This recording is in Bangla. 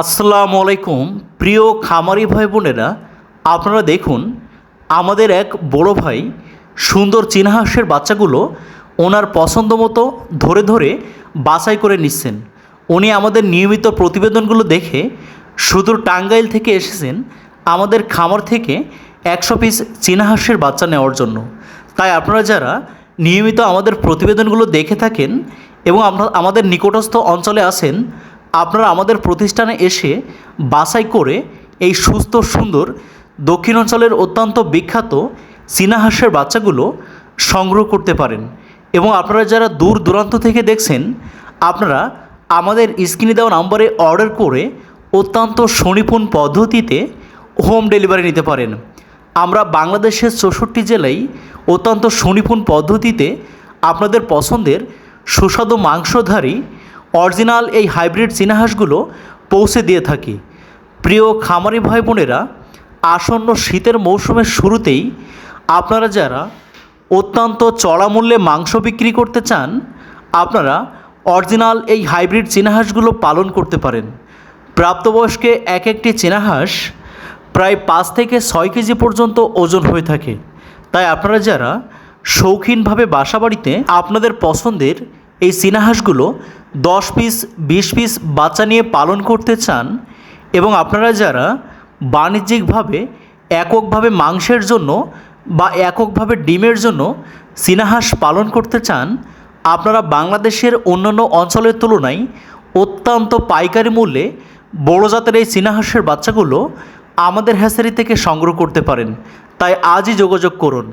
আসসালামু আলাইকুম। প্রিয় খামারি ভাই বোনেরা, আপনারা দেখুন, আমাদের এক বড় ভাই সুন্দর চিনহাসের বাচ্চাগুলো ওনার পছন্দ মতো ধরে ধরে বাছাই করে নিচ্ছেন। উনি আমাদের নিয়মিত প্রতিবেদনগুলো দেখে সুদূর টাঙ্গাইল থেকে এসেছেন আমাদের খামার থেকে একশো পিস চীনাহাঁসের বাচ্চা নেওয়ার জন্য। তাই আপনারা যারা নিয়মিত আমাদের প্রতিবেদনগুলো দেখে থাকেন এবং আমাদের নিকটস্থ অঞ্চলে আছেন আপনারা আমাদের প্রতিষ্ঠানে এসে বাছাই করে এই সুস্থ, সুন্দর, দক্ষিণ অঞ্চলের অত্যন্ত বিখ্যাত চীনাহাঁসের বাচ্চাগুলো সংগ্রহ করতে পারেন। এবং আপনারা যারা দূর দূরান্ত থেকে দেখছেন, আপনারা আমাদের স্ক্রিনে দেওয়া নাম্বারে অর্ডার করে অত্যন্ত সুনিপুণ পদ্ধতিতে হোম ডেলিভারি নিতে পারেন। আমরা বাংলাদেশের চৌষট্টি জেলায় অত্যন্ত সুনিপুণ পদ্ধতিতে আপনাদের পছন্দের সুস্বাদু মাংসধারী অরিজিনাল এই হাইব্রিড চীনাহাঁসগুলো পৌঁছে দিয়ে থাকি। প্রিয় খামারি ভাই বোনেরা, আসন্ন শীতের মৌসুমের শুরুতেই আপনারা যারা অত্যন্ত চড়া মূল্যে মাংস বিক্রি করতে চান, আপনারা অরিজিনাল এই হাইব্রিড চীনাহাঁসগুলো পালন করতে পারেন। প্রাপ্তবয়স্কে এক একটি চীনাহাঁস প্রায় পাঁচ থেকে ছয় কেজি পর্যন্ত ওজন হয়ে থাকে। তাই আপনারা যারা শৌখিনভাবে বাসা বাড়িতে আপনাদের পছন্দের এই চীনাহাঁসগুলো দশ পিস, বিশ পিস বাচ্চা নিয়ে পালন করতে চান এবং আপনারা যারা বাণিজ্যিকভাবে, এককভাবে মাংসের জন্য বা এককভাবে ডিমের জন্য চীনাহাঁস পালন করতে চান, আপনারা বাংলাদেশের অন্যান্য অঞ্চলের তুলনায় অত্যন্ত পাইকারি মূল্যে বড় জাতের এই চীনাহাঁসের বাচ্চাগুলো আমাদের হ্যাসারি থেকে সংগ্রহ করতে পারেন। তাই আজই যোগাযোগ করুন।